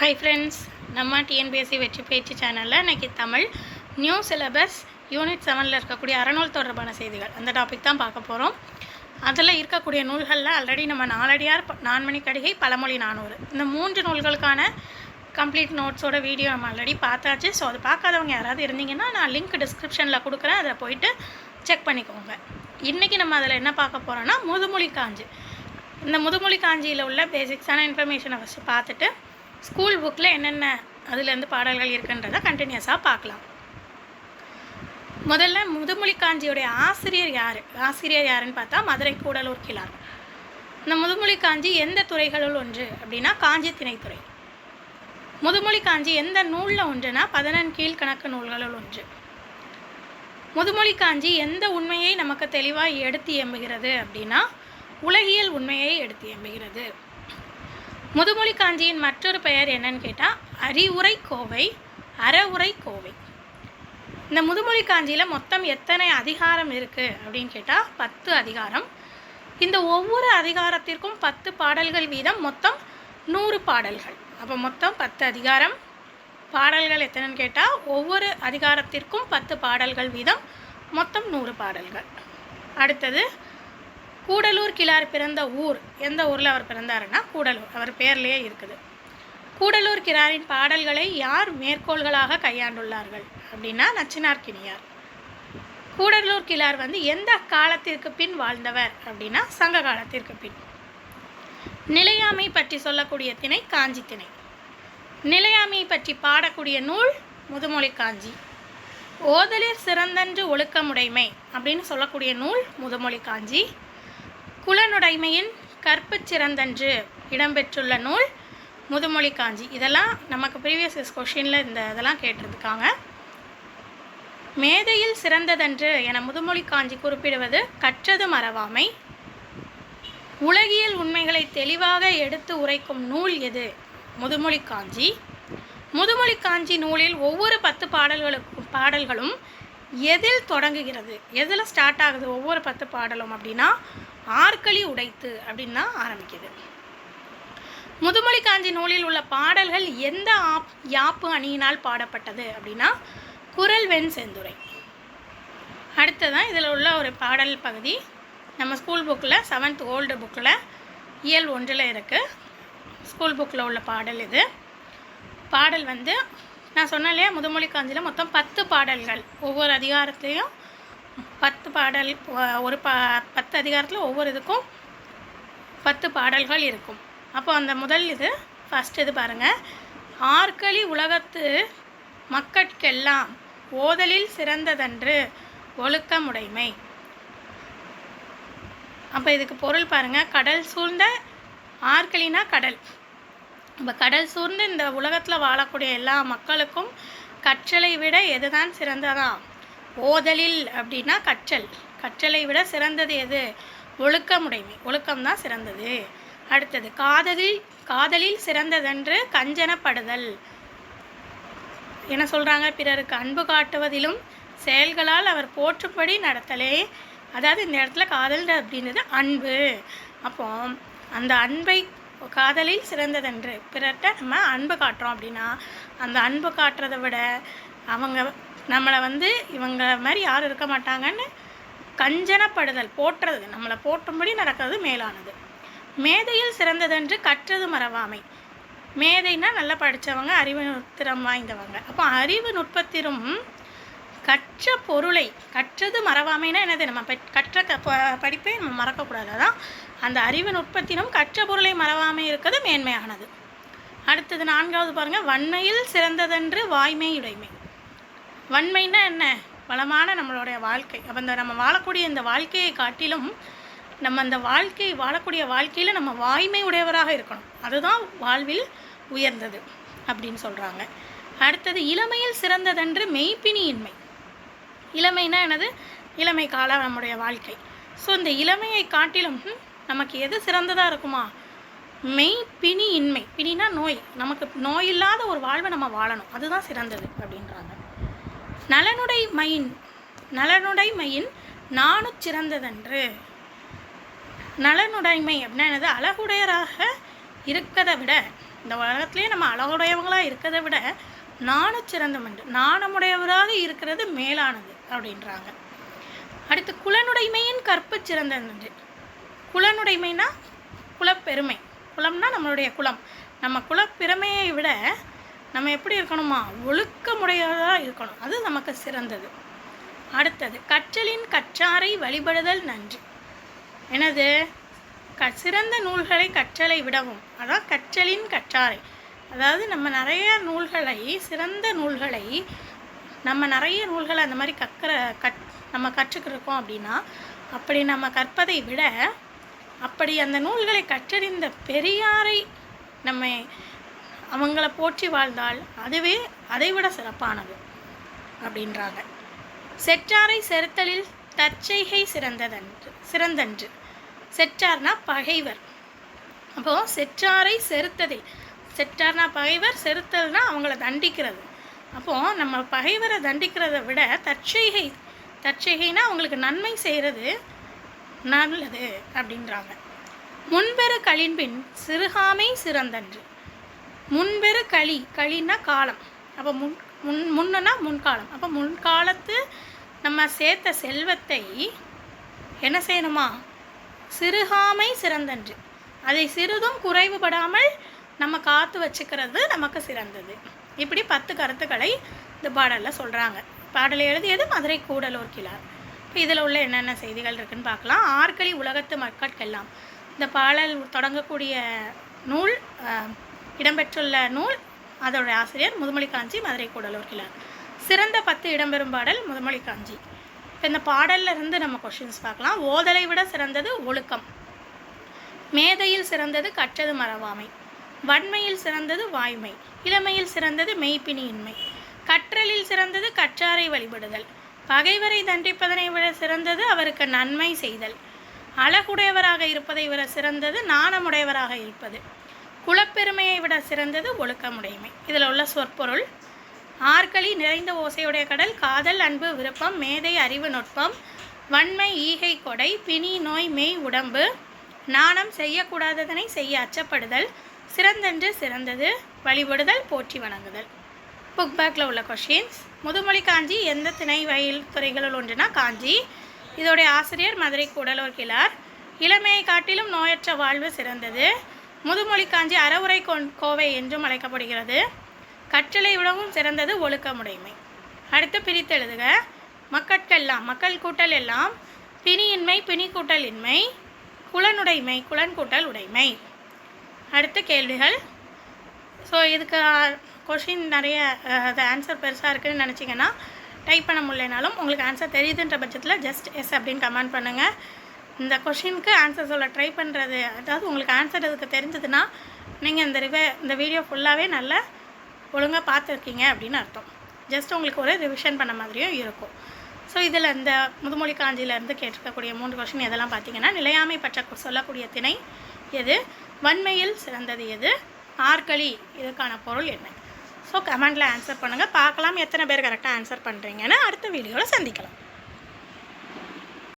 Hi friends நம்ம TNPSC வெற்றி பயிற்சி சேனலில் இன்றைக்கி தமிழ் நியூ சிலபஸ் யூனிட் செவனில் இருக்கக்கூடிய அறநூல் தொடர்பான செய்திகள். அந்த டாபிக் தான் பார்க்க போகிறோம் அதில் இருக்கக்கூடிய நூல்களில் ஆல்ரெடி நம்ம நாலடியார் ப- நான்மணி கடிகை பழமொழி நானூறு. இந்த மூன்று நூல்களுக்கான கம்ப்ளீட் நோட்ஸோட வீடியோ நம்ம ஆல்ரெடி பார்த்தாச்சு. ஸோ அது பார்க்காதவங்க யாராவது இருந்தீங்கன்னா நான் லிங்க் டிஸ்கிரிப்ஷனில் கொடுக்குறேன். அதில் போயிட்டு செக் பண்ணிக்கோங்க. இன்றைக்கி நம்ம அதில் என்ன பார்க்க போகிறோன்னா முதுமொழி காஞ்சி. இந்த முதுமொழி காஞ்சியில் உள்ள பேசிக்ஸான இன்ஃபர்மேஷனை ஃபஸ்ட்டு பார்த்துட்டு ஸ்கூல் புக்கில் என்னென்ன அதுலேருந்து பாடல்கள் இருக்குன்றதை கண்டினியூஸாக பார்க்கலாம். முதல்ல முதுமொழி காஞ்சியுடைய ஆசிரியர் யார்? ஆசிரியர் யாருன்னு பார்த்தா மதுரை கூடலூர் கிளார் இந்த முதுமொழி காஞ்சி எந்த துறைகளுள் ஒன்று அப்படின்னா காஞ்சி திணைத்துறை. முதுமொழி காஞ்சி எந்த நூலில் ஒன்றுனா பதினெண் கீழ்கணக்கு நூல்களுள் ஒன்று. முதுமொழி காஞ்சி எந்த உண்மையை நமக்கு தெளிவாக எடுத்து எம்புகிறது அப்படின்னா உலகியல் உண்மையை எடுத்து எம்புகிறது. முதுமொழி காஞ்சியின் மற்றொரு பெயர் என்னன்னு கேட்டால் அறிவுரை கோவை அறவுரை கோவை இந்த முதுமொழி காஞ்சியில் மொத்தம் எத்தனை அதிகாரம் இருக்குது அப்படின்னு கேட்டால் பத்து அதிகாரம். இந்த ஒவ்வொரு அதிகாரத்திற்கும் பத்து பாடல்கள் வீதம் மொத்தம் நூறு பாடல்கள். அப்போ மொத்தம் பத்து அதிகாரம். பாடல்கள் எத்தனைன்னு கேட்டால் ஒவ்வொரு அதிகாரத்திற்கும் பத்து பாடல்கள் வீதம் மொத்தம் நூறு பாடல்கள். அடுத்தது கூடலூர் கிழார் பிறந்த ஊர். எந்த ஊரில் அவர் பிறந்தாருன்னா கூடலூர். அவர் பேர்லேயே இருக்குது. கூடலூர் கிராரின் பாடல்களை யார் மேற்கோள்களாக கையாண்டுள்ளார்கள் அப்படின்னா நச்சினார்கினியார் கூடலூர் கிழார் வந்து எந்த காலத்திற்கு பின் வாழ்ந்தவர் அப்படின்னா சங்க காலத்திற்கு பின். நிலையாமை பற்றி சொல்லக்கூடிய திணை காஞ்சி திணை. நிலையாமை பற்றி பாடக்கூடிய நூல் முதுமொழி காஞ்சி. ஓதலில் சிறந்தன்று ஒழுக்கமுடைமை அப்படின்னு சொல்லக்கூடிய நூல் முதுமொழி காஞ்சி. குலனுடைமையின் கற்பு சிறந்தன்று இடம்பெற்றுள்ள நூல் முதுமொழி காஞ்சி. இதெல்லாம் நமக்கு ப்ரீவியஸ் கொஷினில் இந்த இதெல்லாம் கேட்டிருக்காங்க. மேதையில் சிறந்ததன்று என முதுமொழி காஞ்சி குறிப்பிடுவது கற்றது மறவாமை உலகியல் உண்மைகளை தெளிவாக எடுத்து உரைக்கும் நூல் எது? முதுமொழி காஞ்சி. முதுமொழி காஞ்சி நூலில் ஒவ்வொரு பத்து பாடல்களுக்கும் பாடல்களும் எதில் தொடங்குகிறது? எதில் ஸ்டார்ட் ஆகுது ஒவ்வொரு பத்து பாடலும் அப்படின்னா ஆற்களி உடைத்து அப்படின்னு தான் ஆரம்பிக்குது. முதுமொழி காஞ்சி நூலில் உள்ள பாடல்கள் எந்த ஆப் யாப்பு அணியினால் பாடப்பட்டது அப்படின்னா குரல் வெண் செந்துரை அடுத்ததான் இதில் உள்ள ஒரு பாடல் பகுதி நம்ம ஸ்கூல் புக்கில் செவன்த் ஓல்டு புக்கில் இயல் ஒன்றில் இருக்குது ஸ்கூல் புக்கில் உள்ள பாடல் இது. பாடல் வந்து நான் சொன்னாலே முதுமொழி காஞ்சியில் மொத்தம் பத்து பாடல்கள். ஒவ்வொரு அதிகாரத்துலேயும் பத்து பாடல் ஒரு பா பத்து அதிகாரத்தில் ஒவ்வொரு இதுக்கும் பத்து பாடல்கள் இருக்கும். அப்போ அந்த முதல் இது ஃபஸ்ட் இது பாருங்கள் ஆற்களி உலகத்து மக்கட்கெல்லாம் ஓதலில் சிறந்ததன்று ஒழுக்கமுடைமை. அப்போ இதுக்கு பொருள் பாருங்கள் கடல் சூழ்ந்த ஆர்களினா கடல். இப்போ கடல் சூழ்ந்து இந்த உலகத்தில் வாழக்கூடிய எல்லா மக்களுக்கும் கற்றலை விட எதுதான் சிறந்ததா? ஓதலில் அப்படின்னா கற்றல். கற்றலை விட சிறந்தது எது? ஒழுக்கமுடைமை. ஒழுக்கம்தான் சிறந்தது. அடுத்தது காதலில் காதலில் சிறந்ததென்று கஞ்சனப்படுதல். என்ன சொல்கிறாங்க பிறருக்கு அன்பு காட்டுவதிலும் செயல்களால் அவர் போற்றுப்படி நடத்தலே. அதாவது இந்த இடத்துல காதல் அப்படின்றது அன்பு. அப்போ அந்த அன்பை காதலில் சிறந்ததென்று பிறர்கிட்ட நம்ம அன்பு காட்டுறோம் அப்படின்னா அந்த அன்பு காட்டுறதை விட அவங்க நம்மளை வந்து இவங்க மாதிரி யாரும் இருக்க மாட்டாங்கன்னு கஞ்சனப்படுதல் போற்றுறது நம்மளை போற்றும்படி நடக்கிறது மேலானது. மேதையில் சிறந்ததென்று கற்றது மறவாமை. மேதைனா நல்லா படித்தவங்க அறிவு திறம் வாய்ந்தவங்க. அப்போ அறிவு நுட்பத்திலும் கற்ற பொருளை கற்றது மறவாமைனா என்னது? நம்ம கற்ற க ப- படிப்பை நம்ம மறக்கக்கூடாது. அதான் அந்த அறிவு நுட்பத்திலும் கற்ற பொருளை மறவாமை இருக்கிறது மேன்மையானது. அடுத்தது நான்காவது பாருங்கள் வன்மையில் சிறந்ததென்று வாய்மையுடைமை வன்மைன்னா என்ன? வளமான நம்மளுடைய வாழ்க்கை. அப்போ இந்த நம்ம வாழக்கூடிய இந்த வாழ்க்கையை காட்டிலும் நம்ம அந்த வாழ்க்கை வாழக்கூடிய வாழ்க்கையில் நம்ம வாய்மை உடையவராக இருக்கணும். அதுதான் வாழ்வில் உயர்ந்தது அப்படின்னு சொல்கிறாங்க அடுத்தது இளமையில் சிறந்ததென்று மெய்ப்பினியின்மை இளமைனா என்னது? இளமை கால நம்முடைய வாழ்க்கை. ஸோ இந்த இளமையை காட்டிலும் நமக்கு எது சிறந்ததாக இருக்குமா? மெய் பிணி இன்மை பிணினா நோய். நமக்கு நோய் இல்லாத ஒரு வாழ்வை நம்ம வாழணும். அதுதான் சிறந்தது அப்படின்றாங்க. நலனுடை மயின் நலனுடை மயின் நானுச் சிறந்ததன்று. நலனுடைமை அப்படின்னா என்னது? அழகுடையராக இருக்கிறத விட இந்த உலகத்துலேயே நம்ம அழகுடையவங்களாக இருக்கிறத விட நானும் சிறந்தமன்று. நாணமுடையவராக இருக்கிறது மேலானது அப்படின்றாங்க. அடுத்து குலனுடைமையின் கற்பு சிறந்தது குலனுடைமைனா குலப்பெருமை. குலம்னா நம்மளுடைய குலம். நம்ம குலப்பெருமையை விட நம்ம எப்படி இருக்கணுமா? ஒழுக்கமுடையதாக இருக்கணும். அது நமக்கு சிறந்தது. அடுத்தது கற்றலின் கற்றாரை வழிபடுதல் நன்றி. எனது க சிறந்த நூல்களை கற்றலை விடவும். அதான் கற்றலின் கற்றாரை. அதாவது நம்ம நிறைய நூல்களை சிறந்த நூல்களை நம்ம நிறைய நூல்களை அந்த மாதிரி கற்கிற கட் நம்ம கற்றுக்கிருக்கோம் அப்படின்னா அப்படி நம்ம கற்பதை விட அப்படி அந்த நூல்களை கற்றறிந்த பெரியாரை நம்ம அவங்கள போற்றி வாழ்ந்தால் அதுவே அதைவிட சிறப்பானது அப்படின்றாங்க. செற்றாரை செருத்தலில் தற்செய்கை சிறந்ததன்று சிறந்தன்று. செற்றார்னா பகைவர். அப்போது செற்றாரை செருத்ததில் செற்றார்னா பகைவர் செருத்தல்னா அவங்கள தண்டிக்கிறது. அப்போது நம்ம பகைவரை தண்டிக்கிறத விட தற்செய்கை தற்செய்கைனா அவங்களுக்கு நன்மை செய்கிறது நல்லது அப்படின்றாங்க. முன்பெரு களின்பின் சிறுகாமை சிறந்தன்று. முன்பெரு களி களின்னா காலம். அப்போ முன் முன் முன்னனா முன்காலம். அப்போ முன்காலத்து நம்ம சேர்த்த செல்வத்தை என்ன செய்யணுமா? சிறுகாமை சிறந்தன்று. அதை சிறிதும் குறைவுபடாமல் நம்ம காத்து வச்சுக்கிறது நமக்கு சிறந்தது. இப்படி பத்து கருத்துக்களை இந்த பாடலில் சொல்கிறாங்க பாடலை எழுதியது மதுரை கூடலூர் கிளார் இப்போ இதில் உள்ள என்னென்ன செய்திகள் இருக்குன்னு பார்க்கலாம். ஆர்களி உலகத்து மக்கட்கெல்லாம். இந்த பாடல் தொடங்கக்கூடிய நூல் இடம்பெற்றுள்ள நூல் அதோட ஆசிரியர் முதுமொழி காஞ்சி மதுரை கூடலூர் கிளார் சிறந்த பத்து இடம்பெறும் பாடல் முதுமொழி காஞ்சி இப்போ இந்த பாடல்ல இருந்து நம்ம கொஷின்ஸ் பார்க்கலாம். ஓதலை விட சிறந்தது ஒழுக்கம். மேதையில் சிறந்தது கற்றது மறவாமை. வன்மையில் சிறந்தது வாய்மை. இளமையில் சிறந்தது மெய்ப்பினியின்மை கற்றலில் சிறந்தது கற்றாரை வழிபடுதல். பகைவரை தண்டிப்பதனை விட சிறந்தது அவருக்கு நன்மை செய்தல். அழகுடையவராக இருப்பதை விட சிறந்தது நாணமுடையவராக இருப்பது. குலப்பெருமையை விட சிறந்தது ஒழுக்கமுடைமை. இதில் உள்ள சொற்பொருள் ஆர்களி நிறைந்த ஓசையுடைய கடல் காதல் அன்பு விருப்பம் மேதை அறிவு நுட்பம் வன்மை ஈகை கொடை பிணி நோய் மெய் உடம்பு நாணம் செய்யக்கூடாததனை செய்ய அச்சப்படுதல் சிறந்தென்று சிறந்தது வழிபடுதல் போற்றி வணங்குதல். புக் பேக்கில் உள்ள கொஷின்ஸ் முதுமொழி காஞ்சி எந்த திணை வயல் துறைகளுள் ஒன்றுனா காஞ்சி. இதோடைய ஆசிரியர் மதுரை கூடலூர் கிளார் இளமையை காட்டிலும் நோயற்ற வாழ்வு சிறந்தது. முதுமொழி காஞ்சி அறவுரை கொண் கோவை என்றும் அழைக்கப்படுகிறது. கற்றலை விடவும் சிறந்தது ஒழுக்கமுடைமை. அடுத்து பிரித்தெழுதுக மக்கட்கெல்லாம் மக்கள் கூட்டல் எல்லாம் பிணியின்மை பிணி கூட்டல் இன்மை குலனுடைமை குலன் கூட்டல் உடைமை. அடுத்த கேள்விகள். ஸோ இதுக்கு கொஷின் நிறைய அது ஆன்சர் பெருசாக இருக்குன்னு நினச்சிங்கன்னா டைப் பண்ண முடியலனாலும் உங்களுக்கு ஆன்சர் தெரியுதுன்ற பட்சத்தில் ஜஸ்ட் எஸ் அப்படின்னு கமெண்ட் பண்ணுங்கள் இந்த கொஷினுக்கு ஆன்சர் சொல்ல ட்ரை பண்ணுறது அதாவது உங்களுக்கு ஆன்சர் அதுக்கு தெரிஞ்சதுன்னா நீங்கள் இந்த ரிவே இந்த வீடியோ ஃபுல்லாகவே நல்லா ஒழுங்காக பார்த்துருக்கீங்க அப்படின்னு அர்த்தம். ஜஸ்ட் உங்களுக்கு ஒரு ரிவிஷன் பண்ண மாதிரியும் இருக்கும். ஸோ இதில் இந்த முதுமொழி காஞ்சியிலேருந்து கேட்டிருக்கக்கூடிய மூன்று கொஷின் எதெல்லாம் பார்த்தீங்கன்னா நிலையாமை பற்ற சொல்லக்கூடிய திணை எது வன்மையில் சிறந்தது எது ஆர்களி இதுக்கான பொருள் என்ன? ஸோ கமெண்டில் ஆன்சர் பண்ணுங்கள் பார்க்கலாம் எத்தனை பேர் கரெக்டாக ஆன்சர் பண்ணுறீங்கன்னு அடுத்த வீடியோவில் சந்திக்கலாம்.